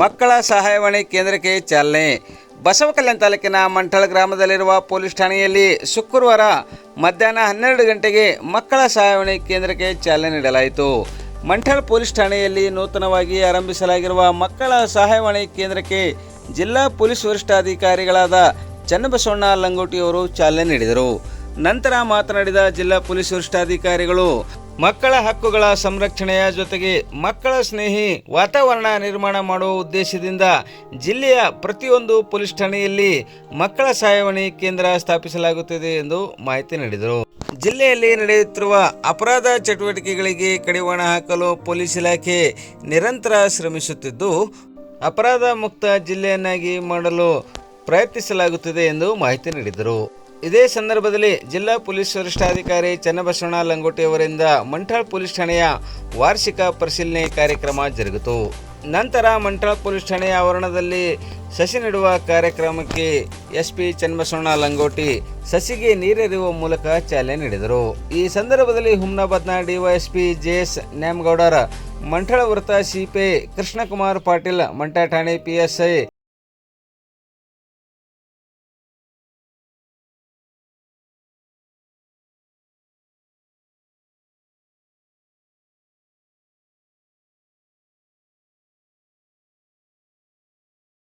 ಮಕ್ಕಳ ಸಹಾಯವಾಣಿ ಕೇಂದ್ರಕ್ಕೆ ಚಾಲನೆ. ಬಸವಕಲ್ಯಾಣ ತಾಲೂಕಿನ ಮಂಠಳ ಗ್ರಾಮದಲ್ಲಿರುವ ಪೊಲೀಸ್ ಠಾಣೆಯಲ್ಲಿ ಶುಕ್ರವಾರ ಮಧ್ಯಾಹ್ನ ಹನ್ನೆರಡು ಗಂಟೆಗೆ ಮಕ್ಕಳ ಸಹಾಯವಾಣಿ ಕೇಂದ್ರಕ್ಕೆ ಚಾಲನೆ ನೀಡಲಾಯಿತು. ಮಂಠಳ ಪೊಲೀಸ್ ಠಾಣೆಯಲ್ಲಿ ನೂತನವಾಗಿ ಆರಂಭಿಸಲಾಗಿರುವ ಮಕ್ಕಳ ಸಹಾಯವಾಣಿ ಕೇಂದ್ರಕ್ಕೆ ಜಿಲ್ಲಾ ಪೊಲೀಸ್ ವರಿಷ್ಠಾಧಿಕಾರಿಗಳಾದ ಚನ್ನಬಸವಣ್ಣ ಲಂಗೋಟಿಯವರು ಚಾಲನೆ ನೀಡಿದರು. ನಂತರ ಮಾತನಾಡಿದ ಜಿಲ್ಲಾ ಪೊಲೀಸ್ ವರಿಷ್ಠಾಧಿಕಾರಿಗಳು ಮಕ್ಕಳ ಹಕ್ಕುಗಳ ಸಂರಕ್ಷಣೆಯ ಜೊತೆಗೆ ಮಕ್ಕಳ ಸ್ನೇಹಿ ವಾತಾವರಣ ನಿರ್ಮಾಣ ಮಾಡುವ ಉದ್ದೇಶದಿಂದ ಜಿಲ್ಲೆಯ ಪ್ರತಿಯೊಂದು ಪೊಲೀಸ್ ಠಾಣೆಯಲ್ಲಿ ಮಕ್ಕಳ ಸಹಾಯವಾಣಿ ಕೇಂದ್ರ ಸ್ಥಾಪಿಸಲಾಗುತ್ತಿದೆ ಎಂದು ಮಾಹಿತಿ ನೀಡಿದರು. ಜಿಲ್ಲೆಯಲ್ಲಿ ನಡೆಯುತ್ತಿರುವ ಅಪರಾಧ ಚಟುವಟಿಕೆಗಳಿಗೆ ಕಡಿವಾಣ ಹಾಕಲು ಪೊಲೀಸ್ ಇಲಾಖೆ ನಿರಂತರ ಶ್ರಮಿಸುತ್ತಿದ್ದು, ಅಪರಾಧ ಮುಕ್ತ ಜಿಲ್ಲೆಯನ್ನಾಗಿ ಮಾಡಲು ಪ್ರಯತ್ನಿಸಲಾಗುತ್ತಿದೆ ಎಂದು ಮಾಹಿತಿ ನೀಡಿದರು. ಇದೇ ಸಂದರ್ಭದಲ್ಲಿ ಜಿಲ್ಲಾ ಪೊಲೀಸ್ ವರಿಷ್ಠಾಧಿಕಾರಿ ಚನ್ನಬಸವಣ್ಣ ಲಂಗೋಟಿ ಅವರಿಂದ ಮಂಠಾಳ್ ಪೊಲೀಸ್ ಠಾಣೆಯ ವಾರ್ಷಿಕ ಪರಿಶೀಲನೆ ಕಾರ್ಯಕ್ರಮ ಜರುಗಿತು. ನಂತರ ಮಂಠಾಳ್ ಪೊಲೀಸ್ ಠಾಣೆಯ ಆವರಣದಲ್ಲಿ ಸಸಿ ನೆಡುವ ಕಾರ್ಯಕ್ರಮಕ್ಕೆ ಎಸ್ ಪಿ ಚನ್ನಬಸವಣ್ಣ ಲಂಗೋಟಿ ಸಸಿಗೆ ನೀರೆರೆಯುವ ಮೂಲಕ ಚಾಲನೆ ನೀಡಿದರು. ಈ ಸಂದರ್ಭದಲ್ಲಿ ಹುಮ್ನಾಬಾದ್ನ DySP J S Nyamagoudar Manthala ವೃತ್ತ ಸಿಪಿ ಕೃಷ್ಣಕುಮಾರ್ ಪಾಟೀಲ್ ಮಂಠ ಠಾಣೆ ಪಿಎಸ್ಐ